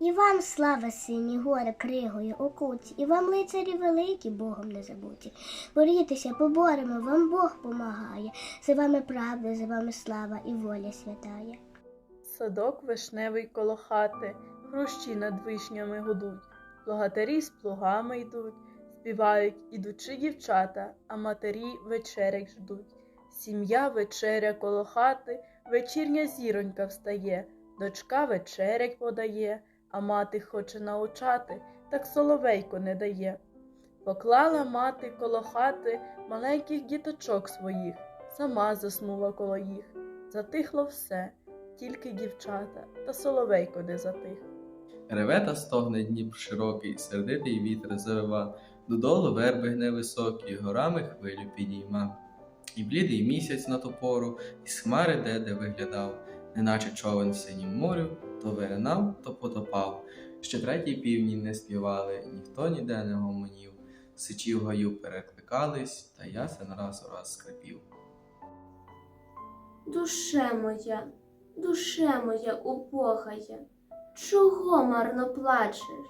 І вам слава сині гори кригою окуті, і вам лицарі великі, Богом не забуті. Борітеся, поборемо, вам Бог помагає. За вами правда, за вами слава і воля святає. Садок вишневий коло хати, хрущі над вишнями гудуть, плугатарі з плугами йдуть, співають ідучи дівчата, а матері вечерять ждуть. Сім'я вечеря коло хати, вечірня зіронька встає, дочка вечерять подає, а мати хоче научати, так соловейко не дає. Поклала мати коло хати маленьких діточок своїх, сама заснула коло їх. Затихло все, тільки дівчата, та соловейко не затих. Реве та стогне Дніпр широкий, сердитий вітер завива, додолу верби гне високі, горами хвилю підійма. І блідий місяць на ту пору, із хмари де-де виглядав, неначе човен в синім морю, то виринав, то потопав. Ще третій півні не співали, ніхто ніде не гомонів. Сичі в гаю перекликались, та ясен раз у раз скрипів. Душе моя, душе моя убогая, чого марно плачеш?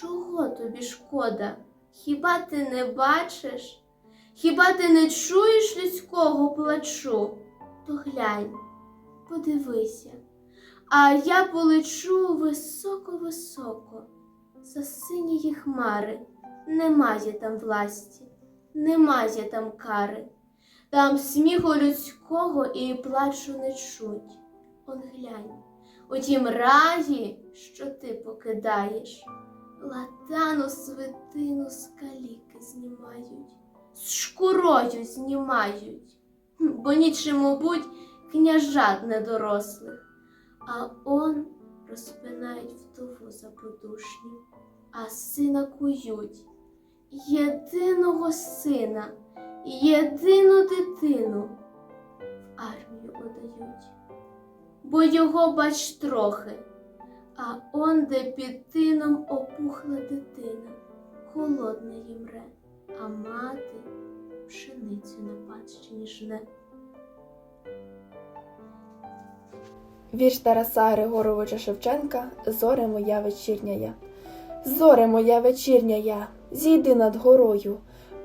Чого тобі шкода? Хіба ти не бачиш? Хіба ти не чуєш людського плачу? То глянь, подивися, а я полечу високо-високо, за синії хмари, немає там власті, немає там кари. Там сміху людського і плачу не чуть. Он глянь, у тім раї, що ти покидаєш, латану свитину з каліки знімають, з шкурою знімають, бо нічому будь княжат недорослих, а он розпинають вдову забудушню, а сина кують, єдиного сина єдину дитину в армію одають, бо його бач трохи, а онде під тином опухла дитина, холодна їмре, а мати пшеницю на панщині жне. Вірш Тараса Григоровича Шевченка Зоре моя вечірняя. Зоре моя вечірняя, зійди над горою,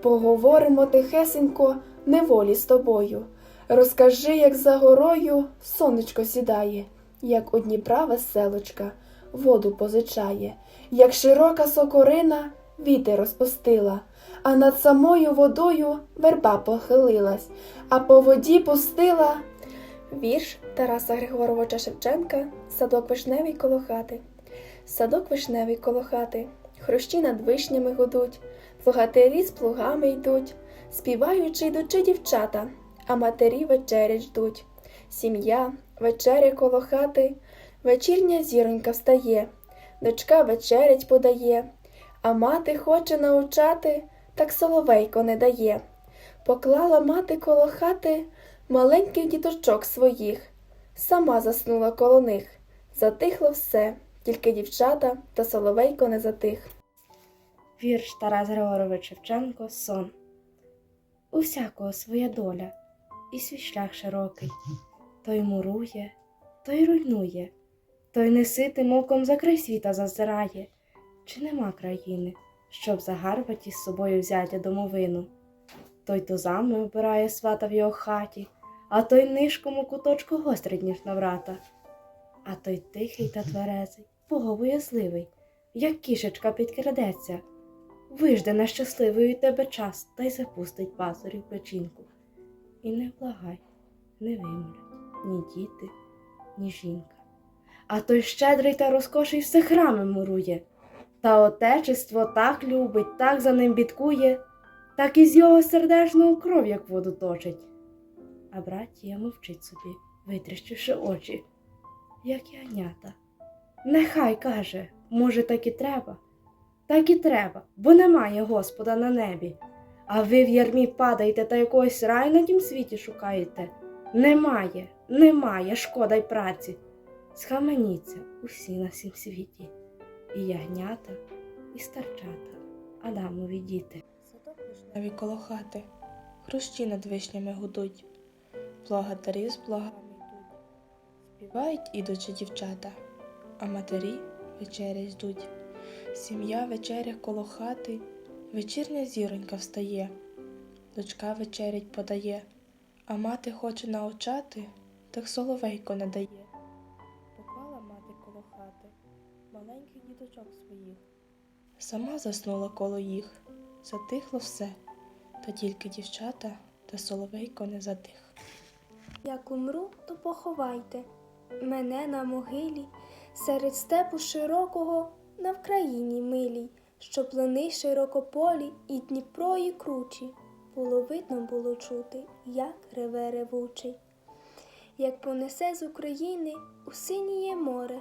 поговоримо тихесенько неволі з тобою. Розкажи, як за горою сонечко сідає, як у Дніпра веселочка воду позичає, як широка сокорина вітер розпустила, а над самою водою верба похилилась, а по воді пустила Вірш Тараса Григоровича Шевченка Садок вишневий коло хати. Садок вишневий коло хати, хрущі над вишнями гудуть, плугатирі з плугами йдуть, співаючи йдучи дівчата, а матері вечерять ждуть. Сім'я, вечеря коло хати, вечірня зіронька встає, дочка вечерять подає, а мати хоче научати, так соловейко не дає. Поклала мати коло хати маленьких діточок своїх, сама заснула коло них. Затихло все, тільки дівчата та соловейко не затих. Вірш Тарас Григорович Шевченко Сон. У всякого своя доля, і свій шлях широкий. Той мурує, той руйнує, той неситим оком за край світа зазирає. Чи нема країни, щоб загарбаті з собою взяти домовину? Той тузами обирає свата в його хаті, а той нишком у куточку гострить, ніж на врата. А той тихий та тверезий, боговоязливий, як кішечка підкрадеться, вижде на щасливий тебе час та й запустить пазурів печінку. І не благай, не вимруть ні діти, ні жінка. А той щедрий та розкоший все храми мурує, та отечество так любить, так за ним бідкує, так із його сердешного кров, як воду точить. А братія мовчить собі, витріщивши очі, як ягнята. Нехай каже, може, так і треба. Так і треба, бо немає Господа на небі. А ви в ярмі падаєте та якогось раю на тім світі шукаєте? Немає, немає, шкода й праці. Схаменіться усі на сім світі, і ягнята, і старчата, Адамові діти. Вишневий коло хати, хрущі над вишнями гудуть, благодарі з благами йдуть. Співають ідучі дівчата, а матері вечері ждуть. Сім'я вечеря коло хати, вечірня зіронька встає, дочка вечерять подає, а мати хоче научати, так соловейко не дає. Поклала мати коло хати маленьких діточок своїх, сама заснула коло їх. Затихло все, та тільки дівчата та соловейко не затих. Як умру, то поховайте мене на могилі серед степу широкого на Вкраїні милій, що плани широкополі і Дніпро і кручі. Було видно було чути, як реве ревучий. Як понесе з України у синіє море,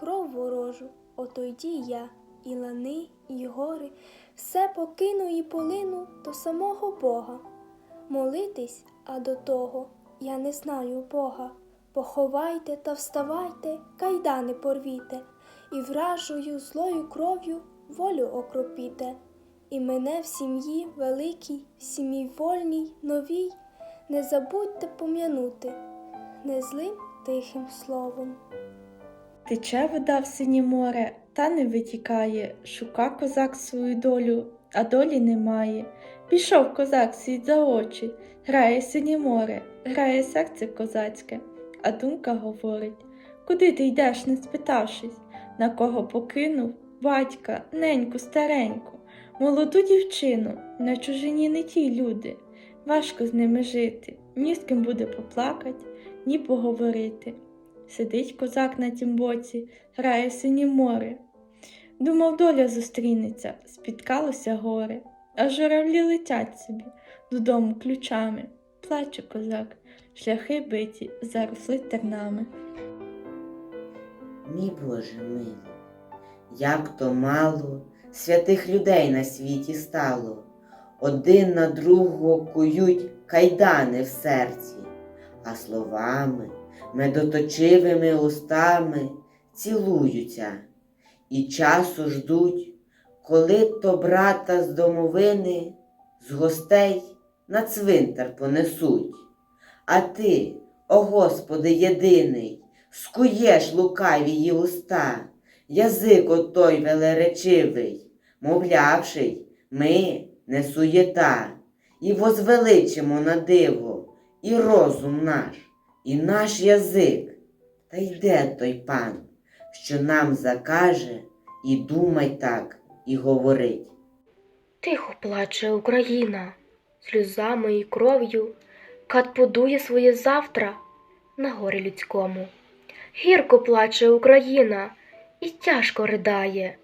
кров ворожу, ото йді я, і лани, і гори, все покину і полину до самого Бога. Молитись, а до того я не знаю Бога. Поховайте та вставайте, кайдани порвіте, і вражою злою кров'ю волю окропіте. І мене в сім'ї великій, в сім'ї вольній, новій, не забудьте пом'янути не злим тихим словом. Тече вода в синє море, та не витікає, шука козак свою долю, а долі немає. Пішов козак світ за очі, грає синє море, грає серце козацьке, а думка говорить Куди ти йдеш, не спитавшись, на кого покинув батька, неньку, стареньку, молоду дівчину, на чужині не ті люди. Важко з ними жити, ні з ким буде поплакать, ні поговорити. Сидить козак на тім боці, грає синє море. Думав, доля зустрінеться, спіткалося горе, а журавлі летять собі додому ключами. Плаче козак, шляхи биті, заросли тернами. Мій Боже милий, як то мало святих людей на світі стало, один на другого кують кайдани в серці, а словами, медоточивими устами цілуються і часу ждуть, коли то брата з домовини, з гостей на цвинтар понесуть. А ти, о Господи, єдиний, скуєш лукавії уста, язик отой велеречивий, мовлявший, ми не суєта, і возвеличимо на диво, і розум наш, і наш язик. Та йде той пан, що нам закаже, і думай так, і говорить. Тихо плаче Україна, сльозами і кров'ю, кат будує своє завтра на горі людському. Гірко плаче Україна і тяжко ридає,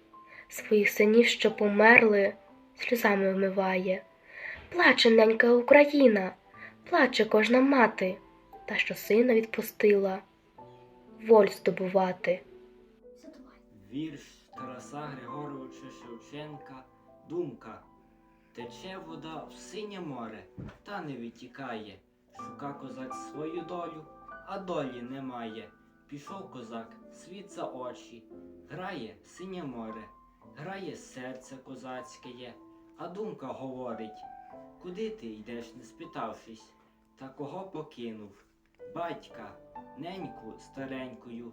своїх синів, що померли, сльозами вмиває. Плаче ненька Україна, плаче кожна мати, та що сина відпустила воль здобувати. Вірш Тараса Григоровича Шевченка Думка. Тече вода в синє море, та не відтікає. Шука козак свою долю, а долі немає. Пішов козак, світ за очі, грає синє море, грає серце козацьке є, а думка говорить, куди ти йдеш, не спитавшись, та кого покинув? Батька, неньку старенькою,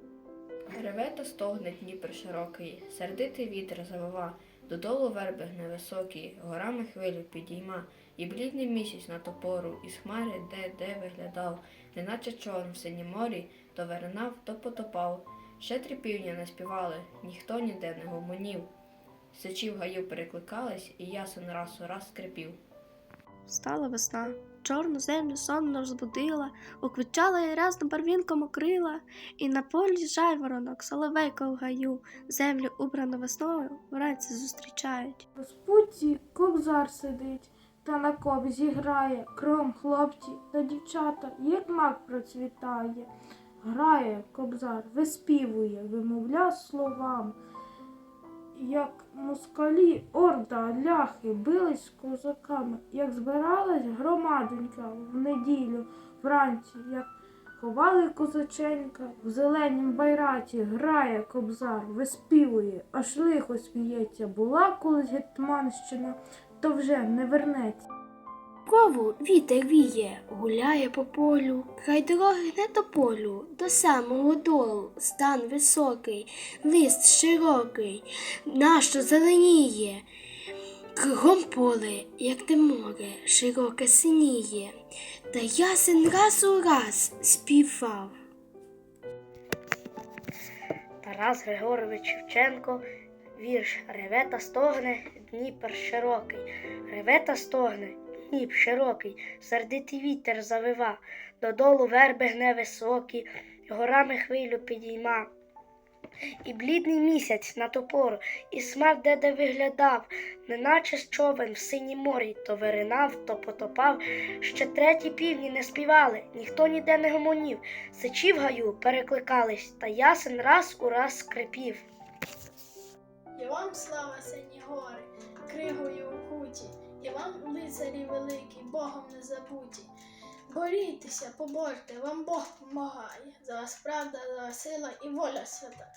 Греве та стогне Дніпр широкий, сердитий вітер завива, додолу верби невисокі, горами хвилю підійма, і блідний місяць на топору, із хмари де де виглядав, неначе човен в синім морі, то виринав, то потопав. Щедрі півня не співали, ніхто ніде не гомонів. Сичі в гаю перекликались, і ясен раз у раз скрипів. Стала весна, чорну землю сонно розбудила, уквічала і рясно барвінком окрила, і на полі жайворонок, соловейко в гаю, землю убрану весною вранці зустрічають. У спуці кобзар сидить, та на кобзі грає, кром хлопці та дівчата, як мак процвітає. Грає кобзар, виспівує, вимовля словам, як москалі орда ляхи бились з козаками, як збиралась громадонька в неділю вранці, як ховали козаченька в зеленім байраті, грає кобзар, виспівує, аж лихо сміється. Була колись гетьманщина, то вже не вернеться. Кову вітер віє, гуляє по полю, край дороги не до полю, до самого долу, стан високий, лист широкий, нащо зеленіє, кругом поле, як те море, широке синіє, та ясен раз у раз співав. Тарас Григорович Шевченко, вірш Реве та стогне, Дніпр широкий, реве та стогне, Дніп широкий, сердитий вітер завива, додолу верби гне високі, горами хвилю підійма. І блідний місяць на топору, і смерть де де виглядав, неначе з човен в синім морі, то виринав, то потопав. Ще треті півні не співали, ніхто ніде не гомонів, сичі в гаю перекликались, та ясен раз у раз скрипів. І вам слава сині гори, кригою у куті, і вам лицарі великі, Богом не забуті. Борітеся, поборте, вам Бог помагає, за вас правда, за вас сила і воля святая.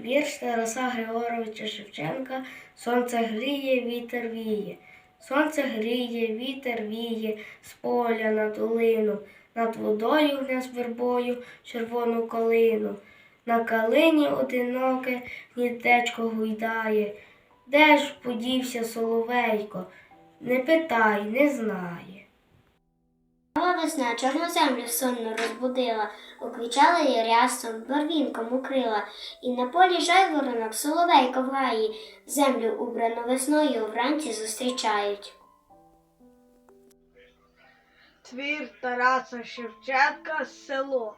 Вірш Тараса Григоровича Шевченка Сонце гріє, вітер віє. Сонце гріє, вітер віє, з поля на долину, над водою гне з вербою червону калину. На калині одиноке гніздечко гуйдає. Де ж подівся соловейко? Не питай, не знає. Нова весна чорну землю сонно розбудила, уквічала її рясом, барвінком укрила, і на полі жайворонок соловейко в гаї, землю убрану весною вранці зустрічають. Твір Тараса Шевченка село.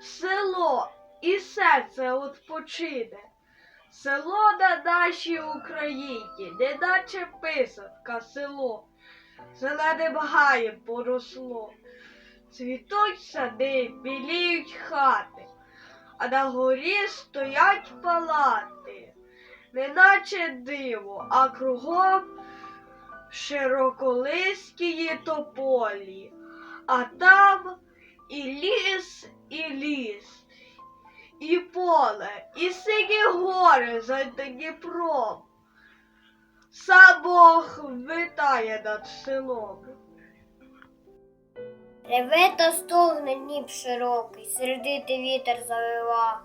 Село і серце odpoчине. Село на нашій Україні, неначе писанка село. Зеленим гаєм поросло. Цвітуть сади, біліють хати, а на горі стоять палати, неначе диво, а кругом широколисті тополі, а там і ліс, і ліс, і поле, і сині гори за Дніпром. Сам Бог витає над селом. Реве та стогне Дніп широкий, сердитий вітер завива,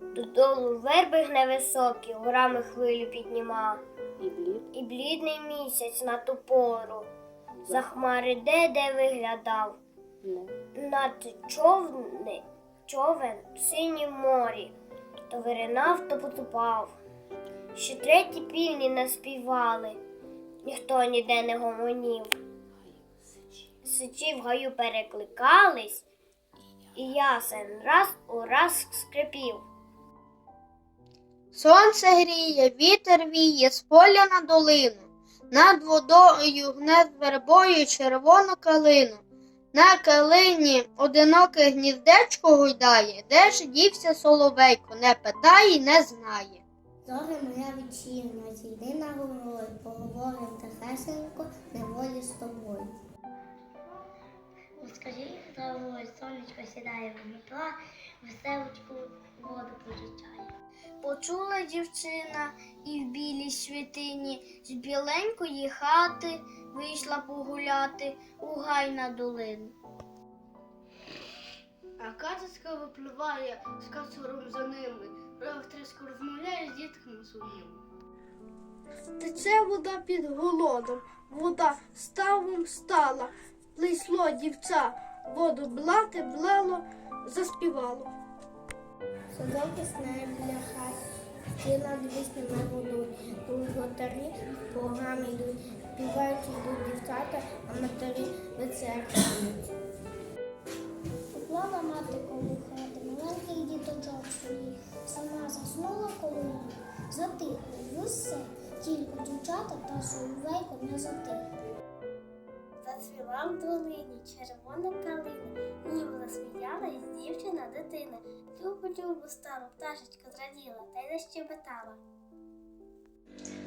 додолу верби гне високі, горами хвилю підніма. І блідний місяць на ту пору, за хмари де де виглядав, над човни, човен в синім морі, то виринав, то потупав. Ще треті півні наспівали, ніхто ніде не гомонів. Сичі в гаю перекликались, і ясен раз у раз скрипів. Сонце гріє, вітер віє з поля на долину, над водою гне вербою червону калину. На калині одиноке гніздечко гойдає, де ж дівся соловейко, не питає, не знає. Зоре моя вечірня, зійди на горою, поговорим тихесенько, неволі з тобою. Скажи головою, сонечко сідає в метла, веселочку воду позичає. Почула дівчина і в білій святині з біленької хати вийшла погуляти у гай на долину. А катицька випливає з кацуром за ними, Треску розмовляє з дітками своїми. Тече вода під голодом, вода ставом стала, плейсло дівця, воду блати блало, заспівало. Садок весне біля хат, Стіна віснями гудуть, луготарі богами йдуть, співають йдуть дівчата, а матері вечерять. Поклала мати коло хати, маленьких діточок своїх, сама заснула коло й усе, тільки дівчата та соловейко не затихли. Зацвіла в долині червона калина, ніби засміялась дівчина дитина. Любу любу стару пташечка зраділа та й защебетала.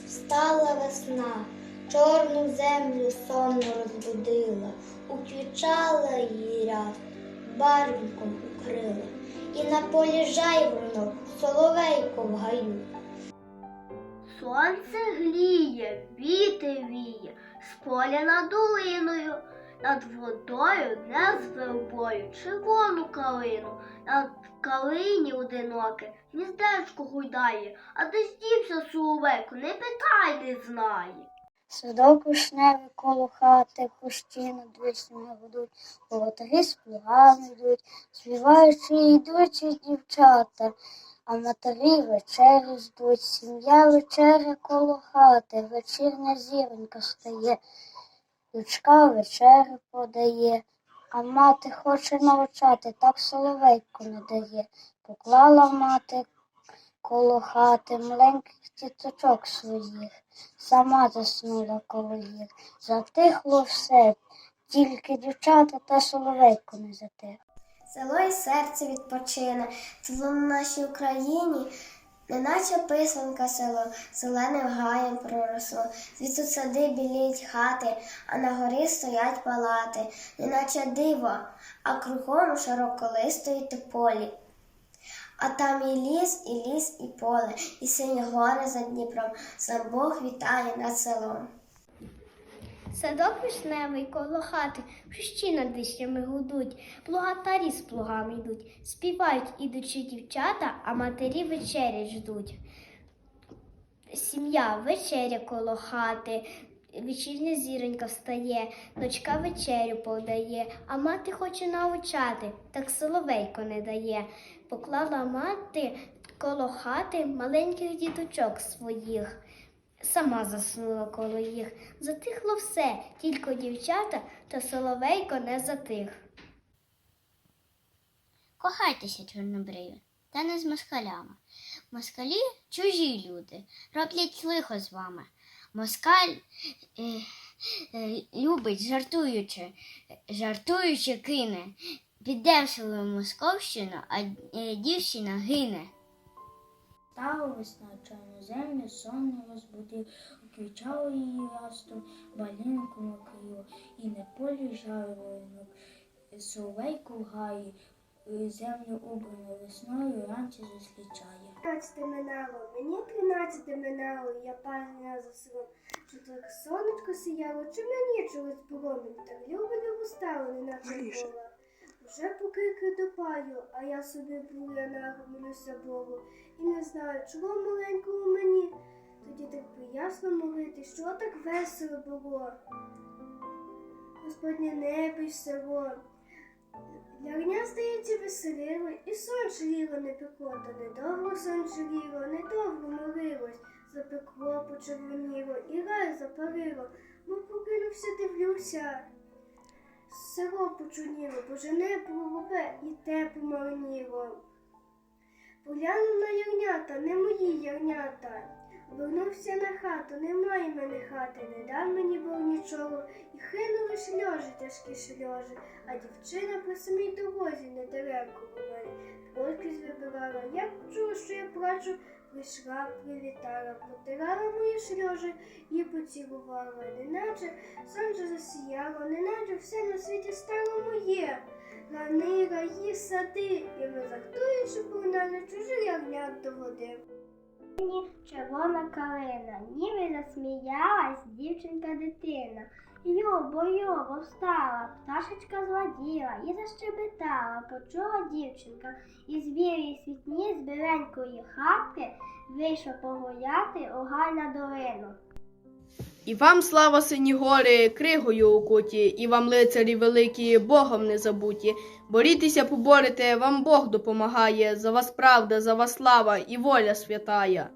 Стала весна, чорну землю сонно розбудила, уквічала її ряд, барвінком укрила, і на полі жайворонок соловейко в гаю. Сонце гліє, вітер віє, з поля над долиною, над водою не з вербою, червону калину, над калині одиноке, гніздечко гуйдає, а де здівся соловейко, не питай, не знає. Садок вишневий коло хати, кущі над вишнями гудуть, волотарі з плугами йдуть, співаючи йдуть і дівчата, а матері вечері ждуть, сім'я вечеря коло хати, вечірня зіронька стає, дочка вечерю подає, а мати хоче навчати, так соловейко не дає. Поклала мати коло хати маленьких діточок своїх, сама заснула коло їх. Затихло все, тільки дівчата та соловейко не затих. Село і серце відпочине, село на нашій Україні, неначе писанка село, зеленим гаєм проросло. Звідси сади біліють хати, а на горі стоять палати, неначе диво, а кругом широколистої тополі. А там і ліс, і ліс, і поле, і сині гори за Дніпром, сам Бог вітає над селом. Садок вишневий коло хати, хрещі над вишнями гудуть, плугатарі з плугами йдуть, співають ідучі дівчата, а матері вечері ждуть. Сім'я вечеря коло хати, вечірня зіронька встає, дочка вечерю подає, а мати хоче навчати, так соловейко не дає. Поклала мати коло хати маленьких діточок своїх. Сама заснула коло їх. Затихло все, тільки дівчата та соловейко не затих. Кохайтеся, чорнобриві, та не з москалями. Москалі чужі люди, роблять лихо з вами. Москаль е, е, любить, жартуючи, жартуючи кине. В Московщину, а е, дівчина гине. Стала весна чорну землю, сон розбудив, уквічало її растом, балінку мокрило, і на полі жайворонок, соловейко в гаї, е, землю убрану весною ранці зустрічає. Тринадцяте минало, мені тринадцяте минало, я паня за селом. Чи так сонечко сіяло, чи мені чогось було, мені так любо любо стало, неначе була. Вже покрики допаю, а я собі буяна молюся Богу. І не знаю, чого маленького мені. Тоді так приясно молити, що так весело було. Господнє небо й село. Ягня, здається, веселило, і сон шаліло не пекло, та недовго сон шаліло, недовго молилось, запекло, почервоніло, і рай запалило, мов покинувся, дивлюся. Село почуніло, боже небо голубе, і те помаленіло. Поглянув на ягнята, не мої ягнята. Вернувся на хату, немає мене хати, не дав мені Бог нічого, і хинули сльози, тяжкі сльози, а дівчина по самій дорозі недалеко мене. Подкись вибирала, я почула, що я плачу, прийшла, привітала, протирала мої сльози і поцілувала, неначе сонце засіяло, неначе все на світі стало моє. Лани, раї, сади, і ми захтуючи погнали чужих ягнят до води. Червона калина, ніби засміялась дівчинка дитина. Йобо, йобо, встала, пташечка зладіла і защебетала, почула дівчинка, і звірі світні з біленької хатки вийшла погуляти у гай на долину. І вам слава сині гори, кригою укуті, і вам лицарі великі, Богом не забуті. Борітеся, поборете, вам Бог допомагає, за вас правда, за вас слава і воля святая.